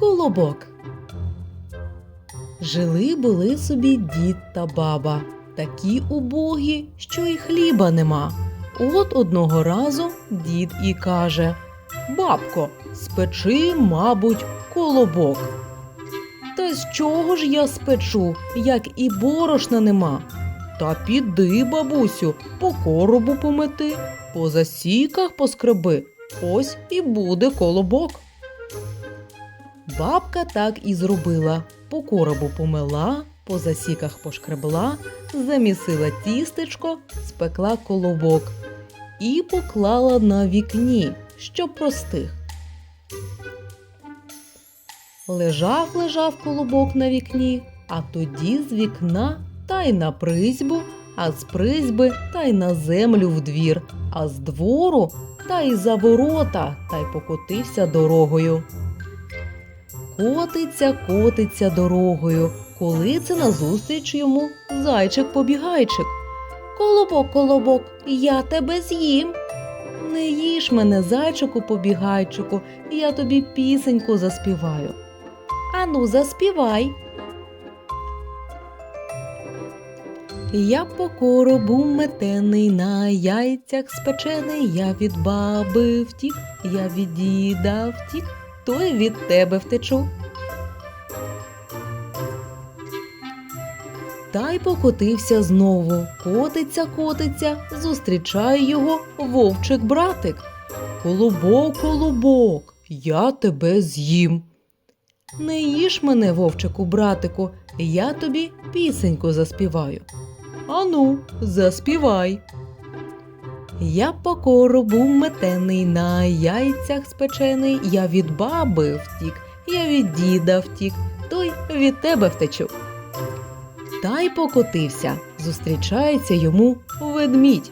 Колобок. Жили були собі дід та баба, такі убогі, що і хліба нема. От одного разу дід і каже: Бабко, спечи, мабуть, колобок. Та з чого ж я спечу, як і борошна нема? Та піди, бабусю, по коробу помети, по засіках поскреби, ось і буде колобок. Бабка так і зробила. По коробу помила, по засіках пошкребла, замісила тістечко, спекла колобок і поклала на вікні, щоб простих. Лежав, лежав колобок на вікні, а тоді з вікна та й на призьбу, а з призьби та й на землю в двір, а з двору та й за ворота, та й покотився дорогою. Котиться, котиться дорогою, коли це назустріч йому зайчик-побігайчик. Колобок, колобок, я тебе з'їм. Не їж мене, зайчику побігайчику, я тобі пісеньку заспіваю. Ану, заспівай. Я по коробу метений, на яйцях спечений, я від баби втік, я від діда втік, то й від тебе втечу. Та й покотився знову. Котиться, котиться, зустрічає його вовчик братик. Колобок, колобок, я тебе з'їм. Не їж мене, вовчику, братику, я тобі пісеньку заспіваю. Ану, заспівай. Я по коробу метений, на яйцях спечений, я від баби втік, я від діда втік, той від тебе втечу. Та й покотився, зустрічається йому ведмідь.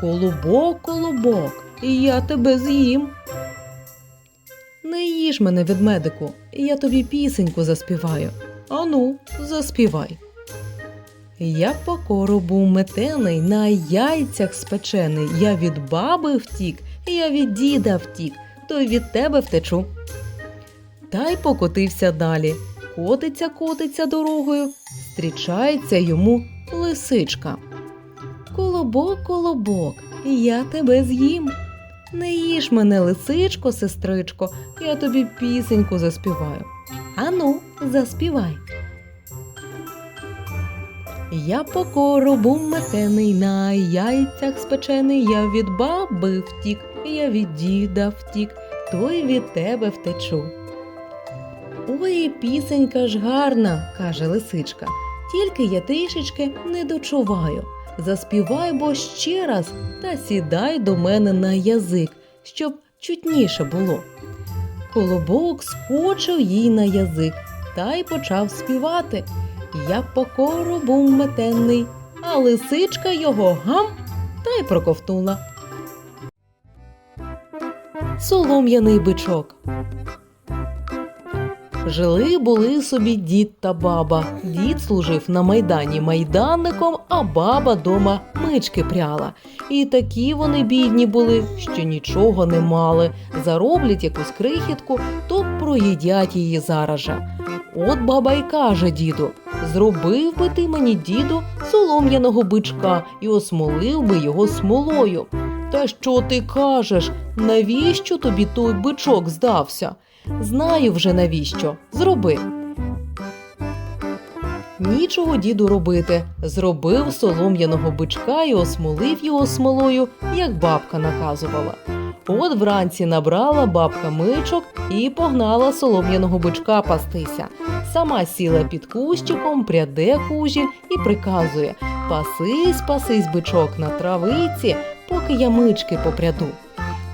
Колобок, колобок, я тебе з'їм. Не їж мене, ведмедику, я тобі пісеньку заспіваю. Ану, заспівай. Я по коробу метений, на яйцях спечений, я від баби втік, я від діда втік, то й від тебе втечу. Та й покотився далі. Котиться, котиться дорогою, зустрічається йому лисичка. Колобок, колобок, я тебе з'їм. Не їж мене, лисичко, сестричко, я тобі пісеньку заспіваю. Ану, заспівай. Я по коробу метений, на яйцях спечений, я від баби втік, я від діда втік, то й від тебе втечу. Ой, пісенька ж гарна, каже лисичка, тільки я трішечки не дочуваю. Заспівай бо ще раз та сідай до мене на язик, щоб чутніше було. Колобок скочив їй на язик та й почав співати. Я по коробу метений, а лисичка його гам та й проковтнула. Солом'яний бичок. Жили були собі дід та баба. Дід служив на майдані майданником, а баба дома мички пряла. І такі вони бідні були, що нічого не мали. Зароблять якусь крихітку, то проїдять її зараз же. От баба й каже діду: зробив би ти мені, діду, солом'яного бичка і осмолив би його смолою. Та що ти кажеш? Навіщо тобі той бичок здався? Знаю вже навіщо. Зроби. Нічого діду робити. Зробив солом'яного бичка і осмолив його смолою, як бабка наказувала. От вранці набрала бабка мичок і погнала солом'яного бичка пастися. Сама сіла під кущиком, пряде кужіль і приказує Пасись, пасись, бичок на травиці, поки я мички попряду.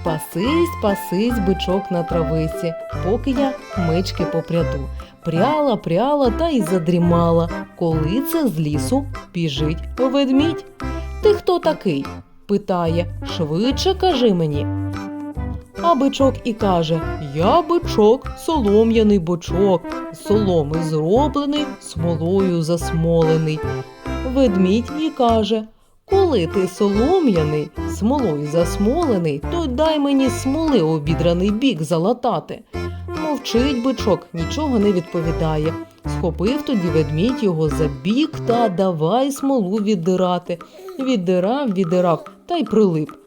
Пасись, пасись, бичок на травиці, поки я мички попряду. Пряла, пряла та й задрімала, коли це з лісу біжить ведмідь. Ти хто такий? питає, швидше кажи мені. А бичок і каже: Я бичок, солом'яний бочок, соломи зроблений, смолою засмолений. Ведмідь і каже: Коли ти солом'яний, смолою засмолений, то дай мені смоли обідраний бік залатати. Мовчить бичок, нічого не відповідає. Схопив тоді ведмідь його за бік та давай смолу віддирати. Віддирав, віддирав та й прилип.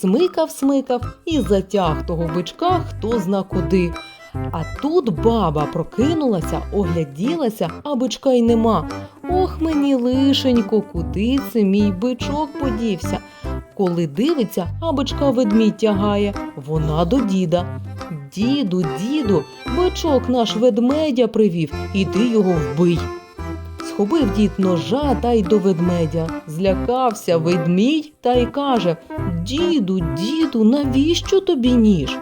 Смикав, смикав і затяг того бичка хто зна куди. А тут баба прокинулася, огляділася, а бичка й нема. Ох мені лишенько, куди це мій бичок подівся? Коли дивиться, а бичка ведмідь тягає, вона до діда. Діду, діду, бичок наш ведмедя привів, іди його вбий. Схопив дід ножа та й до ведмедя. Злякався ведмідь та й каже: Діду, діду, навіщо тобі ніж?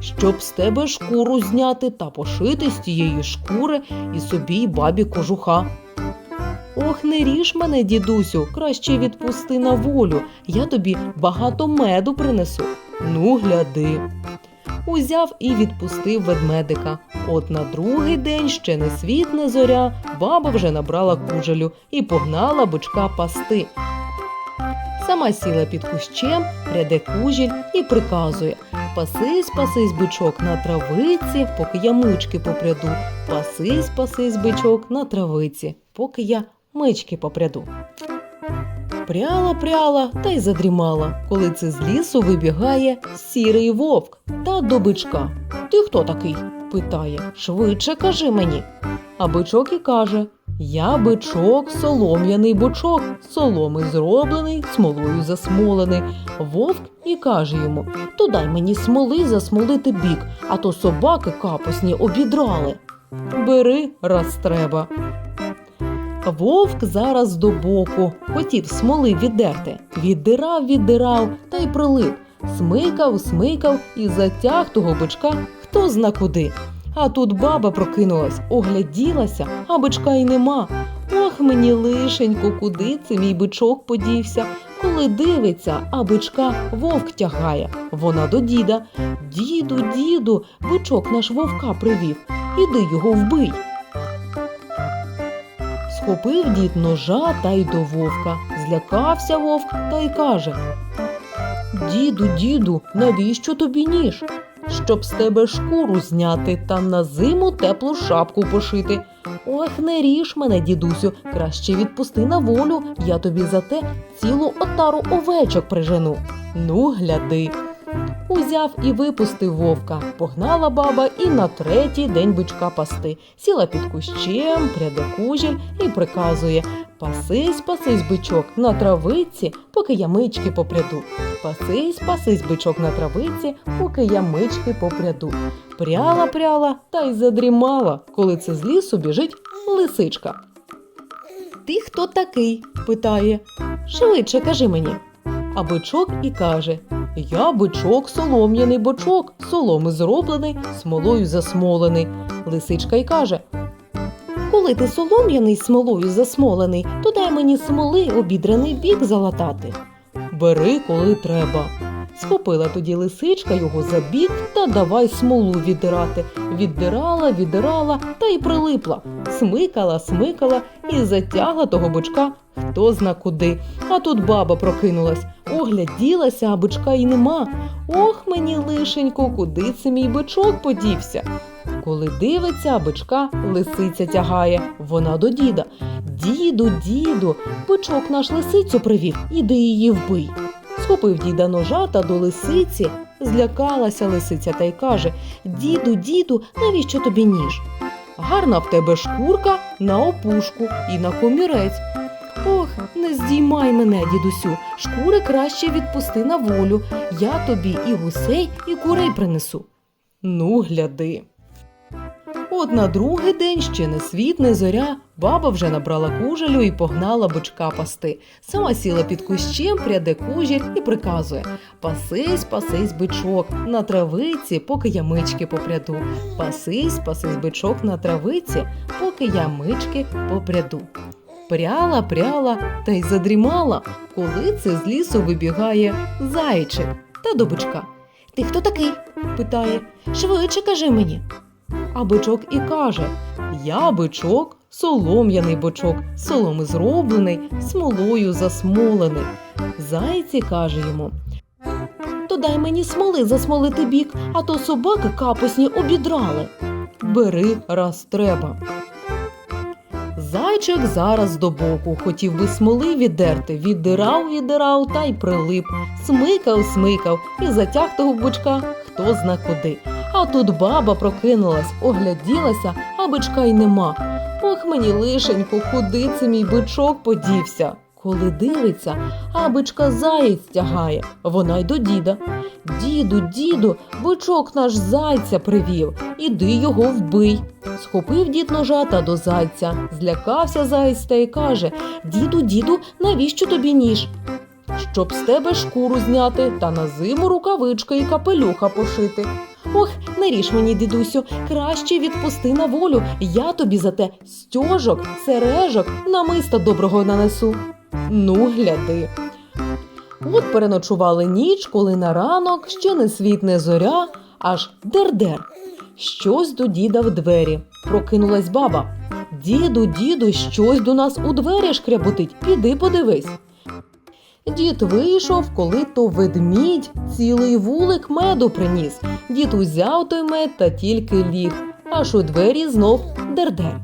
Щоб з тебе шкуру зняти та пошити з тієї шкури і собі й бабі кожуха. Ох, не ріж мене, дідусю, краще відпусти на волю, я тобі багато меду принесу. Ну, гляди. Узяв і відпустив ведмедика. От на другий день ще не світ, не зоря, баба вже набрала кужелю і погнала бичка пасти. Сама сіла під кущем, пряде кужіль і приказує Пасись, пасись, бичок на травиці, поки я мички попряду. Пасись, пасись, бичок на травиці, поки я мички попряду. Пряла, пряла та й задрімала, коли це з лісу вибігає сірий вовк та до бичка. Ти хто такий? питає. Швидше кажи мені. А бичок і каже: Я бичок, солом'яний бочок, соломи зроблений, смолою засмолений. Вовк і каже йому: То дай мені смоли засмолити бік, а то собаки капусні обідрали. Бери, раз треба. Вовк зараз до боку, хотів смоли віддерти. Віддирав, віддирав та й прилип. Смикав, смикав і затяг того бичка хто зна куди. А тут баба прокинулась, огляділася, а бичка й нема. Ох мені лишенько, куди це мій бичок подівся. Коли дивиться, а бичка вовк тягає. Вона до діда. Діду, діду, бичок наш вовка привів. Іди його вбий. Схопив дід ножа та й до вовка. Злякався вовк та й каже: Діду, діду, навіщо тобі ніж? Щоб з тебе шкуру зняти та на зиму теплу шапку пошити. Ох, не ріж мене, дідусю, краще відпусти на волю, я тобі за те цілу отару овечок прижену. Ну, гляди. Узяв і випустив вовка. Погнала баба і на третій день бичка пасти. Сіла під кущем, пряде кужіль і приказує Пасись, пасись, бичок, на травиці, поки я мички попряду. Пасись, пасись, бичок на травиці, поки я мички попряду. Пряла, пряла та й задрімала, коли це з лісу біжить лисичка. Ти хто такий? питає. Швидше кажи мені. А бичок і каже: Я бичок, солом'яний бочок, соломи зроблений, смолою засмолений. Лисичка й каже: Коли ти солом'яний смолою засмолений, то дай мені смоли обідраний бік залатати. Бери, коли треба. Схопила тоді лисичка його за бік та давай смолу віддирати. Віддирала, віддирала та й прилипла. Смикала, смикала і затягла того бичка хто зна куди. А тут баба прокинулась, огляділася, а бичка й нема. Ох мені лишенько, куди це мій бичок подівся. Коли дивиться, а бичка лисиця тягає. Вона до діда. Діду, діду, бичок наш лисицю привів, іди її вбий. Схопив діда ножа та до лисиці. Злякалася лисиця та й каже: Діду, діду, навіщо тобі ніж? Гарна в тебе шкурка на опушку і на комірець. Ох, не здіймай мене, дідусю, шкури краще відпусти на волю. Я тобі і гусей, і курей принесу. Ну, гляди. От на другий день ще не світ, не зоря, баба вже набрала кужелю і погнала бичка пасти. Сама сіла під кущем, пряде кужіль і приказує Пасись, пасись, бичок, на травиці, поки я мички попряду. Пасись, пасись, бичок на травиці, поки я мички попряду. Пряла, пряла та й задрімала, коли це з лісу вибігає зайчик та до бичка. Ти хто такий? питає. Швидше кажи мені. А бичок і каже: Я бичок, солом'яний бичок, соломи зроблений, смолою засмолений. Зайці каже йому: то дай мені смоли засмолити бік, а то собаки капусні обідрали. Бери, раз треба. Зайчик зараз до боку, хотів би смоли віддерти, віддирав, віддирав та й прилип, смикав, смикав і затяг того бичка хто зна куди. А тут баба прокинулась, огляділася, а бичка й нема. Ох, мені лишенько, куди це мій бичок подівся? Коли дивиться, а бичка заєць тягає, вона й до діда. Діду, діду, бичок наш зайця привів, іди його вбий. Схопив дід ножа та до зайця. Злякався заєць та й каже: Діду, діду, навіщо тобі ніж? Щоб з тебе шкуру зняти та на зиму рукавичка і капелюха пошити. Ох, не ріж мені, дідусю, краще відпусти на волю. Я тобі за те стьожок, сережок, намиста доброго нанесу. Ну, гляди. От переночували ніч, коли на ранок ще не світ, не зоря, аж дер-дер. Щось до діда в двері. Прокинулась баба. Діду, діду, щось до нас у двері шкряботить. Піди подивись. Дід вийшов, коли то ведмідь цілий вулик меду приніс. Дід узяв той мед та тільки ліг, аж у двері знов дердер.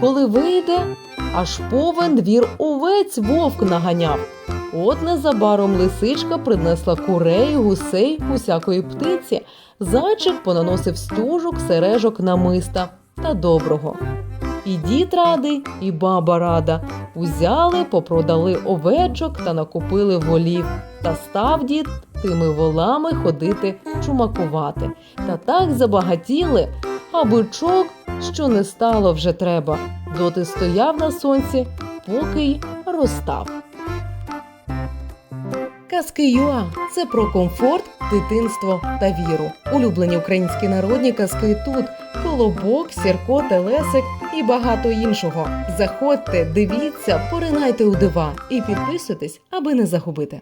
Коли вийде, аж повен двір овець вовк наганяв. От незабаром лисичка принесла курей, гусей, усякої птиці, зайчик понаносив стюжок, сережок намиста та доброго. І дід радий, і баба рада. Узяли, попродали овечок та накупили волів. Та став дід тими волами ходити чумакувати. Та так забагатіли, а бичок, що не стало вже треба, доти стояв на сонці, поки й розстав. Казки Юа це про комфорт, дитинство та віру. Улюблені українські народні казки тут: Колобок, Сірко, Телесик і багато іншого. Заходьте, дивіться, поринайте у дива і підписуйтесь, аби не загубити.